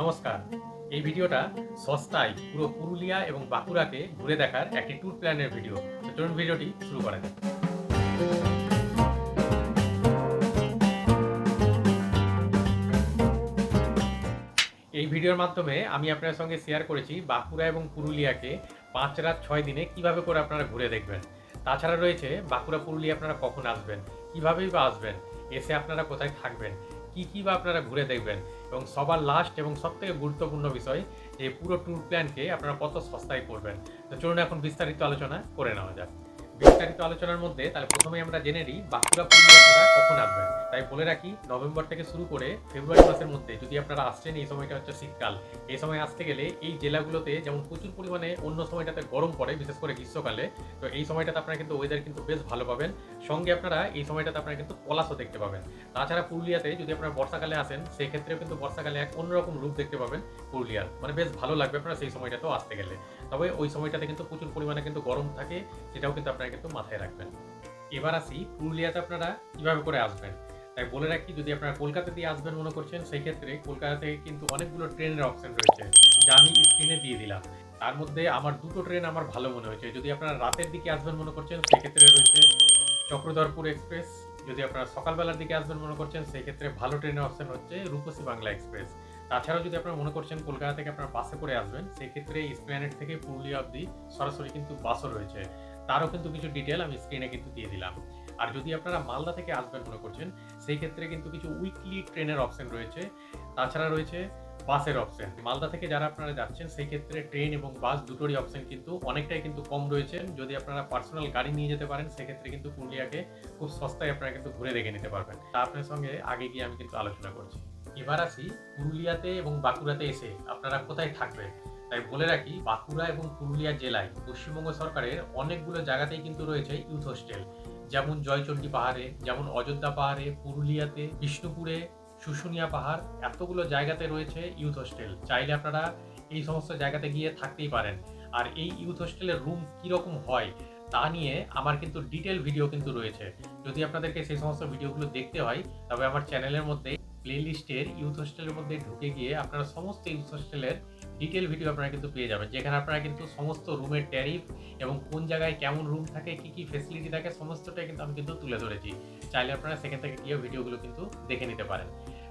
নমস্কার। এই ভিডিওটা সস্তায় পুরো পুরুলিয়া এবং বাঁকুড়াকে ঘুরে দেখার একটি ট্যুর প্ল্যানের ভিডিও চলুন ভিডিওটি শুরু করা যাক। এই ভিডিওর মাধ্যমে আমি আপনার সঙ্গে শেয়ার করেছি বাঁকুড়া এবং পুরুলিয়াকে পাঁচ রাত ছয় দিনে কীভাবে করে আপনারা ঘুরে দেখবেন। তাছাড়া রয়েছে বাঁকুড়া পুরুলিয়া আপনারা কখন আসবেন, কিভাবেই বা আসবেন, এসে আপনারা কোথায় থাকবেন, কি কি বা আপনারা ঘুরে দেখবেন এবং সবার লাস্ট এবং সব থেকে গুরুত্বপূর্ণ বিষয় যে পুরো ট্যুর প্ল্যানকে আপনারা কত সস্তায় করবেন। তো চলুন এখন বিস্তারিত আলোচনা করে নেওয়া যাক। বিস্তারিত আলোচনার মধ্যে তাহলে প্রথমে আমরা জেনে নিই বাঁকুড়া পুরুলিয়া কখন আসবেন। তাই বলে রাখি, নভেম্বর থেকে শুরু করে ফেব্রুয়ারি মাসের মধ্যে যদি আপনারা আসছেন, এই সময়টা হচ্ছে শীতকাল। এই সময় আসতে গেলে এই জেলাগুলোতে যেমন প্রচুর পরিমাণে অন্য সময়টাতে গরম পড়ে, বিশেষ করে গ্রীষ্মকালে, তো এই সময়টাতে আপনারা কিন্তু ওয়েদার কিন্তু বেশ ভালো পাবেন। সঙ্গে আপনারা এই সময়টাতে আপনারা কিন্তু পলাশও দেখতে পাবেন। তাছাড়া পুরুলিয়াতে যদি আপনারা বর্ষাকালে আসেন সেই ক্ষেত্রেও কিন্তু বর্ষাকালে এক অন্যরকম রূপ দেখতে পাবেন পুরুলিয়ার। মানে বেশ ভালো লাগবে আপনারা সেই সময়টাতেও আসতে গেলে। তবে ওই সময়টাতে কিন্তু প্রচুর পরিমাণে কিন্তু গরম থাকে, সেটাও কিন্তু আপনারা কিন্তু মাথায় রাখবেন। এবার আসি পুরুলিয়াতে আপনারা কীভাবে করে আসবেন? তাই বলে রাখি, যদি আপনারা কলকাতা দিয়ে আসবেন মনে করছেন সেই ক্ষেত্রে কলকাতা থেকে কিন্তু অনেকগুলো ট্রেনের অপশন রয়েছে, যা আমি স্ক্রিনে দিয়ে দিলাম। তার মধ্যে আমার দুটো ট্রেন আমার ভালো মনে হয়েছে। যদি আপনারা রাতের দিকে আসবেন মনে করছেন, সেক্ষেত্রে রয়েছে চক্রধরপুর এক্সপ্রেস যদি আপনারা সকালবেলার দিকে আসবেন মনে করছেন সেই ক্ষেত্রে ভালো ট্রেনের অপশন হচ্ছে রূপসী বাংলা এক্সপ্রেস তাছাড়াও যদি আপনারা মনে করছেন কলকাতা থেকে আপনারা বাসে করে আসবেন সেই ক্ষেত্রে স্প্ল্যানেট থেকে পুরুলিয়া অবধি সরাসরি কিন্তু বাসও রয়েছে। তারও কিন্তু কিছু ডিটেল আমি স্ক্রিনে কিন্তু দিয়ে দিলাম। আর যদি আপনারা মালদা থেকে আসবেন মনে করছেন সেই ক্ষেত্রে কিন্তু কিছু উইকলি ট্রেনের অপশন রয়েছে। তাছাড়া রয়েছে বাসের অপশন মালদা থেকে যারা আপনারা যাচ্ছেন সেই ক্ষেত্রে ট্রেন এবং বাস দুটোরই অপশন কিন্তু অনেকটাই কিন্তু কম রয়েছে। যদি আপনারা পার্সোনাল গাড়ি নিয়ে যেতে পারেন, সেক্ষেত্রে কিন্তু পুরুলিয়াকে খুব সস্তায় আপনারা কিন্তু ঘুরে দেখে নিতে পারবেন। তা আপনার সঙ্গে আগে গিয়ে আমি কিন্তু আলোচনা করছি। এবার আসি পুরুলিয়াতে এবং বাঁকুড়াতে এসে আপনারা কোথায় থাকবেন? তাই বলে রাখি, বাঁকুড়া এবং পুরুলিয়া জেলায় পশ্চিমবঙ্গ সরকারের অনেকগুলো জায়গাতেই কিন্তু রয়েছে ইউথ হোস্টেল। যেমন জয়চণ্ডী পাহাড়ে, যেমন অযোধ্যা পাহাড়ে, পুরুলিয়াতে, বিষ্ণুপুরে, শুশুনিয়া পাহাড়, এতগুলো জায়গাতে রয়েছে ইউথ হোস্টেল। চাইলে আপনারা এই সমস্ত জায়গাতে গিয়ে থাকতেই পারেন। আর এই ইউথ হোস্টেলের রুম কীরকম হয় তা নিয়ে আমার কিন্তু ডিটেল ভিডিও কিন্তু রয়েছে। যদি আপনাদেরকে সেই সমস্ত ভিডিওগুলো দেখতে হয়, তবে আমার চ্যানেলের মধ্যে প্লে লিস্টের ইউথ হোস্টেলের মধ্যে ঢুকে গিয়ে আপনারা সমস্ত ইউথ হোস্টেলের ডিটেল ভিডিও আপনারা কিন্তু পেয়ে যাবেন। যেখানে আপনারা কিন্তু সমস্ত রুমের ট্যারিফ এবং কোন জায়গায় কেমন রুম থাকে, কি কি ফেসিলিটি থাকে, সমস্তটাই কিন্তু আমি কিন্তু তুলে ধরেছি। চাইলে আপনারা সেখান থেকে গিয়ে ভিডিওগুলো কিন্তু দেখে নিতে পারেন।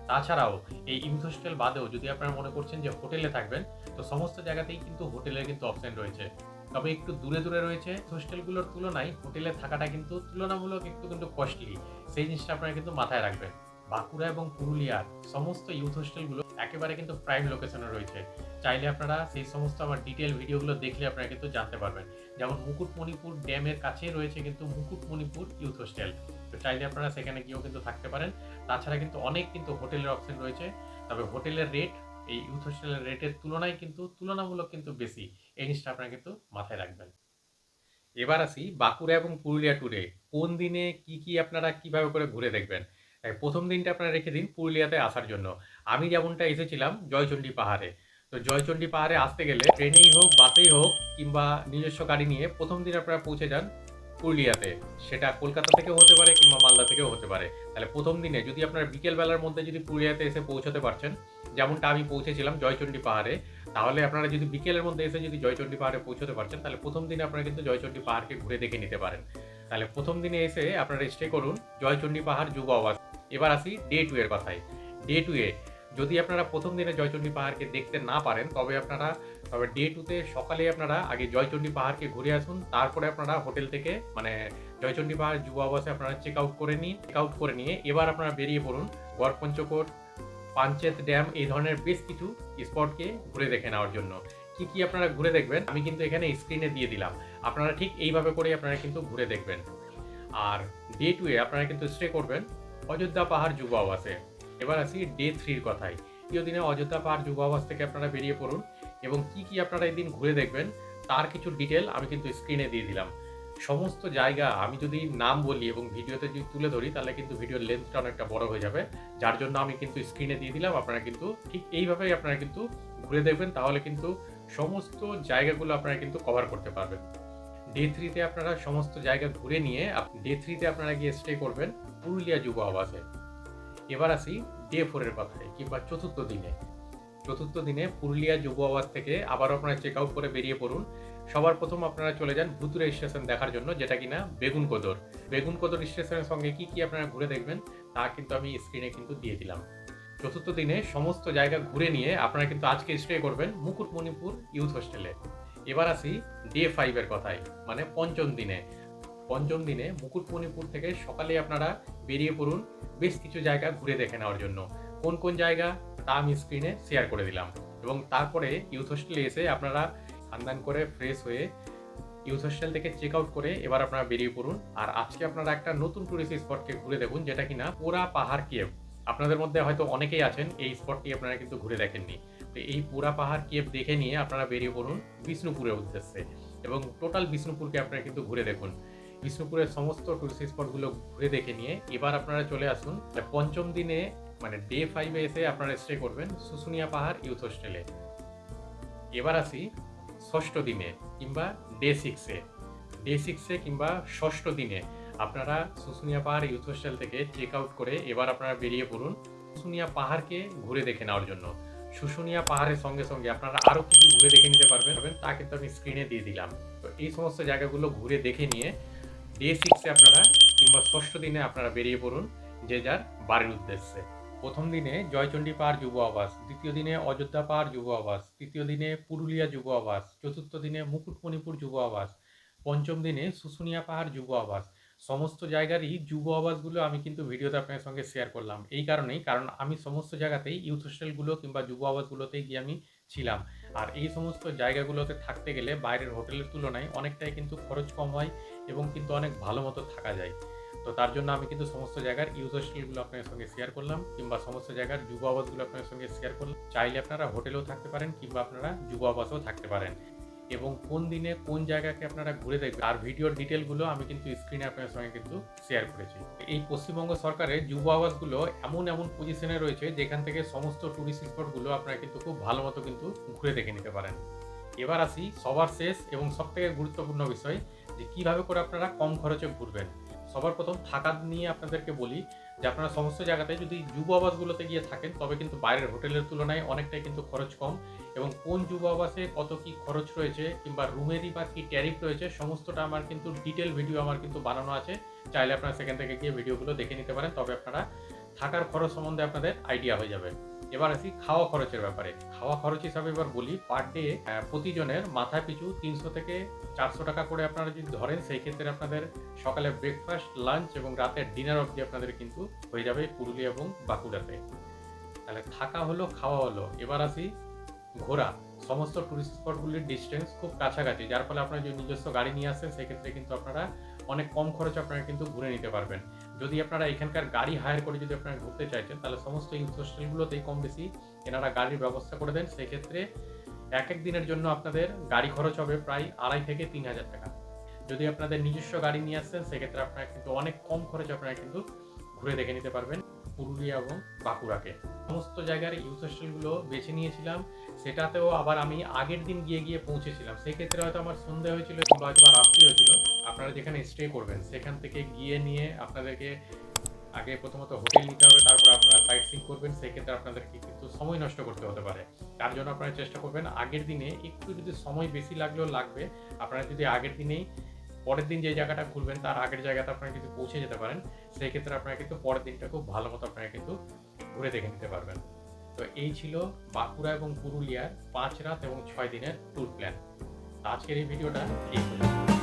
তাছাড়াও এই ইউথ হোস্টেল বাদেও যদি আপনারা মনে করছেন যে হোটেলে থাকবেন, তো সমস্ত জায়গাতেই কিন্তু হোটেলের কিন্তু অপশন রয়েছে। তবে একটু দূরে দূরে রয়েছে। হোস্টেলগুলোর তুলনায় হোটেলে থাকাটা কিন্তু তুলনামূলক একটু কিন্তু কস্টলি সেই জিনিসটা আপনারা কিন্তু মাথায় রাখবেন। বাঁকুড়া এবং পুরুলিয়ার সমস্ত ইউথ হোস্টেলগুলো একেবারে কিন্তু প্রাইম লোকেশনে রয়েছে। চাইলে আপনারা সেই সমস্ত আমার ডিটেল ভিডিওগুলো দেখলে আপনারা কিন্তু জানতে পারবেন। যেমন মুকুটমণিপুর ড্যামের কাছেই রয়েছে কিন্তু মুকুটমণিপুর ইউথ হোস্টেল তো চাইলে আপনারা সেখানে গিয়েও কিন্তু থাকতে পারেন। তাছাড়া কিন্তু অনেক কিন্তু হোটেলের অপশন রয়েছে। তবে হোটেলের রেট এই ইউথ হোস্টেলের রেটের তুলনায় কিন্তু তুলনামূলক কিন্তু বেশি। এই জিনিসটা আপনারা কিন্তু মাথায় রাখবেন। এবার আসি বাঁকুড়া এবং পুরুলিয়া ট্যুরে কোন দিনে কি কি আপনারা কীভাবে করে ঘুরে দেখবেন? তাই প্রথম দিনটা আপনারা রেখে দিন পুরুলিয়াতে আসার জন্য। আমি যেমনটা এসেছিলাম জয়চণ্ডী পাহাড়ে। তো জয়চণ্ডী পাহাড়ে আসতে গেলে ট্রেনেই হোক, বাসেই হোক কিংবা নিজস্ব গাড়ি নিয়ে প্রথম দিন আপনারা পৌঁছে যান পুরুলিয়াতে। সেটা কলকাতা থেকেও হতে পারে কিংবা মালদা থেকেও হতে পারে। তাহলে প্রথম দিনে যদি আপনারা বিকেলবেলার মধ্যে যদি পুরুলিয়াতে এসে পৌঁছতে পারছেন, যেমনটা আমি পৌঁছেছিলাম জয়চণ্ডী পাহাড়ে, তাহলে আপনারা যদি বিকেলের মধ্যে এসে যদি জয়চণ্ডী পাহাড়ে পৌঁছতে পারছেন, তাহলে প্রথম দিনে আপনারা কিন্তু জয়চণ্ডী পাহাড়কে ঘুরে দেখে নিতে পারেন। তাহলে প্রথম দিনে এসে আপনারা স্টে করুন জয়চণ্ডী পাহাড় যুব আবাস এবার আসি ডে টু এর কথায়। ডে টু এ যদি আপনারা প্রথম দিনে জয়চণ্ডী পাহাড়কে দেখতে না পারেন, তবে আপনারা, তবে ডে টুতে সকালে আপনারা আগে জয়চণ্ডী পাহাড়কে ঘুরে আসুন, তারপরে আপনারা হোটেল থেকে মানে জয়চণ্ডী পাহাড় যুব আবাসে আপনারা চেক আউট করে নিন চেক আউট করে নিয়ে এবার আপনারা বেরিয়ে পড়ুন গড়পঞ্চকোট পাঞ্চেত ড্যাম, এই ধরনের বেশ কিছু স্পটকে ঘুরে দেখে নেওয়ার জন্য। কি কি আপনারা ঘুরে দেখবেন, আমি কিন্তু এখানে স্ক্রিনে দিয়ে দিলাম। আপনারা ঠিক এইভাবে করে আপনারা কিন্তু ঘুরে দেখবেন। আর ডে টু এ আপনারা কিন্তু স্টে করবেন। অযোধ্যা পাহাড় যুব আবাসে এবার আসি ডে থ্রির কথায়। দ্বিতীয় দিনে অযোধ্যা পাহাড় যুব আবাস থেকে আপনারা বেরিয়ে পড়ুন এবং কি কি আপনারা এই দিন ঘুরে দেখবেন, তার কিছু ডিটেল আমি কিন্তু স্ক্রিনে দিয়ে দিলাম। সমস্ত জায়গা আমি যদি নাম বলি এবং ভিডিওতে যদি তুলে ধরি, তাহলে কিন্তু ভিডিওর লেন্থটা অনেকটা বড় হয়ে যাবে। যার জন্য আমি কিন্তু স্ক্রিনে দিয়ে দিলাম, আপনারা কিন্তু ঠিক এইভাবেই আপনারা কিন্তু ঘুরে দেখবেন, তাহলে কিন্তু সমস্ত জায়গাগুলো আপনারা কিন্তু কভার করতে পারবেন। ডে থ্রিতে আপনারা সমস্ত জায়গা ঘুরে নিয়ে ডে থ্রিতে আপনারা গিয়ে স্টে করবেন। পুরুলিয়া যুব আবাসে এবার আসি ডে ফোরের কথায় কিংবা চতুর্থ দিনে। চতুর্থ দিনে পুরুলিয়া যুব আবাস থেকে আবার আপনারা চেক আউট করে বেরিয়ে পড়ুন। সবার প্রথম আপনারা চলে যান ভুতুরে স্টেশন দেখার জন্য, যেটা কিনা বেগুন কোদর। বেগুন কোদর স্টেশনের সঙ্গে কি কি আপনারা ঘুরে দেখবেন, তা কিন্তু আমি স্ক্রিনে কিন্তু দিয়ে দিলাম। চতুর্থ দিনে সমস্ত জায়গা ঘুরে নিয়ে আপনারা কিন্তু আজকে স্টে করবেন মুকুটমণিপুর ইউথ হোস্টেলে এবার আসি ডে ফাইভের কথায় মানে পঞ্চম দিনে। পঞ্চম দিনে মুকুটমণিপুর থেকে সকালে আপনারা বেরিয়ে পড়ুন। বেশ কিছু জায়গা ঘুরে দেখে নেওয়ার জন্য। কোন কোন জায়গা তা আমি স্ক্রিনে শেয়ার করে দিলাম। এবং তারপরে ইউথ হোস্টেলে এসে আপনারা খান্দান করে ফ্রেশ হয়ে ইউথ হোস্টেল থেকে চেক আউট করে এবার আপনারা বেরিয়ে পড়ুন। আর আজকে আপনারা একটা নতুন টুরিস্ট স্পটকে ঘুরে দেখুন, যেটা কিনা পোড়া পাহাড় কেভ। আপনাদের মধ্যে হয়তো অনেকেই আছেন, এই স্পটটি আপনারা কিন্তু ঘুরে দেখেননি। তো এই পুরা পাহাড় কেভ দেখে নিয়ে আপনারা বেরিয়ে পড়ুন বিষ্ণুপুরের উদ্দেশ্যে। এবং টোটাল বিষ্ণুপুরকে আপনারা কিন্তু ঘুরে দেখুন। বিষ্ণুপুরের সমস্ত টুরিস্ট স্পটগুলো ঘুরে দেখে নিয়ে এবার আপনারা চলে আসুন পঞ্চম দিনে মানে ডে ফাইভে এসে আপনারা স্টে করবেন শুশুনিয়া পাহাড় ইউথ হোস্টেলে এবার আসি ষষ্ঠ দিনে কিংবা ডে সিক্সে ডে সিক্সে কিংবা ষষ্ঠ দিনে আপনারা শুশুনিয়া পাহাড় ইউথ হোস্টেল থেকে চেক আউট করে এবার আপনারা বেরিয়ে পড়ুন শুশুনিয়া পাহাড়কে ঘুরে দেখে নেওয়ার জন্য। শুশুনিয়া পাহাড়ের সঙ্গে সঙ্গে আপনারা আরও কি ঘুরে দেখে নিতে পারবেন, তা কিন্তু আমি স্ক্রিনে দিয়ে দিলাম। তো এই সমস্ত জায়গাগুলো ঘুরে দেখে নিয়ে ডে সিক্সে আপনারা কিংবা ষষ্ঠ দিনে আপনারা বেরিয়ে পড়ুন যে যার বাড়ির উদ্দেশ্যে। প্রথম দিনে জয়চণ্ডী পাহাড় যুব আবাস, দ্বিতীয় দিনে অযোধ্যা পাহাড় যুব আবাস, তৃতীয় দিনে পুরুলিয়া যুব আবাস, চতুর্থ দিনে মুকুটমণিপুর যুব আবাস, পঞ্চম দিনে শুশুনিয়া পাহাড় যুব আবাস। সমস্ত জায়গারই যুব আবাসগুলো আমি কিন্তু ভিডিওতে আপনার সঙ্গে শেয়ার করলাম। এই কারণেই, কারণ আমি সমস্ত জায়গাতেই ইউথ হোস্টেলগুলো কিংবা যুব আবাসগুলোতেই গিয়ে আমি ছিলাম। আর এই সমস্ত জায়গাগুলোতে থাকতে গেলে বাইরের হোটেলের তুলনায় অনেকটাই কিন্তু খরচ কম হয় এবং কিন্তু অনেক ভালো মতো থাকা যায়। তো তার জন্য আমি কিন্তু সমস্ত জায়গার ইউজ হোস্টেলগুলো আপনাদের সঙ্গে শেয়ার করলাম কিংবা সমস্ত জায়গার যুব আবাসগুলো আপনাদের সঙ্গে শেয়ার করলাম। চাইলে আপনারা হোটেলেও থাকতে পারেন কিংবা আপনারা যুব আবাসেও থাকতে পারেন। এবং কোন দিনে কোন জায়গাকে আপনারা ঘুরে দেখবেন আর ভিডিওর ডিটেলগুলো আমি কিন্তু স্ক্রিনে আপনার সঙ্গে কিন্তু শেয়ার করেছি। এই পশ্চিমবঙ্গ সরকারের যুব আবাসগুলো এমন এমন পজিশনে রয়েছে, যেখান থেকে সমস্ত টুরিস্ট স্পটগুলো আপনারা কিন্তু খুব ভালো মতো কিন্তু ঘুরে দেখে নিতে পারেন। এবার আসি সবার শেষ এবং সব থেকে গুরুত্বপূর্ণ বিষয়, যে কীভাবে করে আপনারা কম খরচে ঘুরবেন। সবার প্রথম থাকা নিয়ে আপনাদেরকে বলি, যে আপনারা সমস্ত জায়গাতে যদি যুব আবাসগুলোতে গিয়ে থাকেন, তবে কিন্তু বাইরের হোটেলের তুলনায় অনেকটাই কিন্তু খরচ কম। এবং কোন যুব আবাসে কত কি খরচ রয়েছে কিংবা রুমেরই বা কি ট্যারিফ রয়েছে, সমস্তটা আমার কিন্তু ডিটেল ভিডিও আমার কিন্তু বানানো আছে। চাইলে আপনারা সেখান থেকে গিয়ে ভিডিওগুলো দেখে নিতে পারেন, তবে আপনারা থাকার খরচ সম্বন্ধে আপনাদের আইডিয়া হয়ে যাবে। এবার আসি খাওয়া খরচের ব্যাপারে। খাওয়া খরচ হিসাবে এবার বলি পার ডে প্রতিজনের মাথা পিছু তিনশো থেকে চারশো টাকা করে আপনারা যদি ধরেন, সেই ক্ষেত্রে আপনাদের সকালে ব্রেকফাস্ট লাঞ্চ এবং রাতের ডিনার অবধি আপনাদের কিন্তু হয়ে যাবে পুরুলিয়া এবং বাঁকুড়াতে। তাহলে থাকা হলো, খাওয়া হলো। এবার আসি ঘোরা। সমস্ত টুরিস্ট স্পটগুলির ডিস্টেন্স খুব কাছাকাছি, যার ফলে আপনারা যদি নিজস্ব গাড়ি নিয়ে আসেন, সেক্ষেত্রে কিন্তু আপনারা অনেক কম খরচে আপনারা কিন্তু ঘুরে নিতে পারবেন। যদি আপনারা এখানকার গাড়ি হায়ার করে যদি আপনারা ঘুরতে চাইছেন, তাহলে সমস্ত হোস্টেলগুলোতেই কম বেশি এনারা গাড়ির ব্যবস্থা করে দেন। সেক্ষেত্রে এক এক দিনের জন্য আপনাদের গাড়ি খরচ হবে প্রায় আড়াই থেকে তিন হাজার টাকা। যদি আপনাদের নিজস্ব গাড়ি নিয়ে আসছেন সেক্ষেত্রে আপনারা কিন্তু অনেক কম খরচে আপনারা কিন্তু ঘুরে দেখে নিতে পারবেন। পুরুলিয়া এবং বাঁকুড়াকে। সমস্ত জায়গার ইউথ হোস্টেলগুলো বেছে নিয়েছিলাম। সেটাতেও আবার আমি আগের দিন গিয়ে গিয়ে পৌঁছেছিলাম। সেক্ষেত্রে হয়তো আমার সন্ধে হয়েছিল কিংবা হয়তো রাত্রি হয়েছিল। আপনারা যেখানে স্টে করবেন, সেখান থেকে গিয়ে নিয়ে আপনাদেরকে আগে প্রথমত হোটেল নিতে হবে, তারপর আপনারা সাইট সিং করবেন। সেক্ষেত্রে আপনাদেরকে কিন্তু সময় নষ্ট করতে হতে পারে। তার জন্য আপনারা চেষ্টা করবেন আগের দিনে একটু যদি সময় বেশি লাগলেও লাগবে, আপনারা যদি আগের দিনেই পরের দিন যে জায়গাটা ঘুরবেন, তার আগের জায়গাতে আপনারা কিন্তু পৌঁছে যেতে পারেন। সেই ক্ষেত্রে আপনারা কিন্তু পরের দিনটা খুব ভালো মতো আপনারা কিন্তু ঘুরে দেখে নিতে পারবেন। তো এই ছিল বাঁকুড়া এবং পুরুলিয়ার পাঁচ রাত এবং ছয় দিনের ট্যুর প্ল্যান আজকের এই ভিডিওটা এই পর্যন্ত।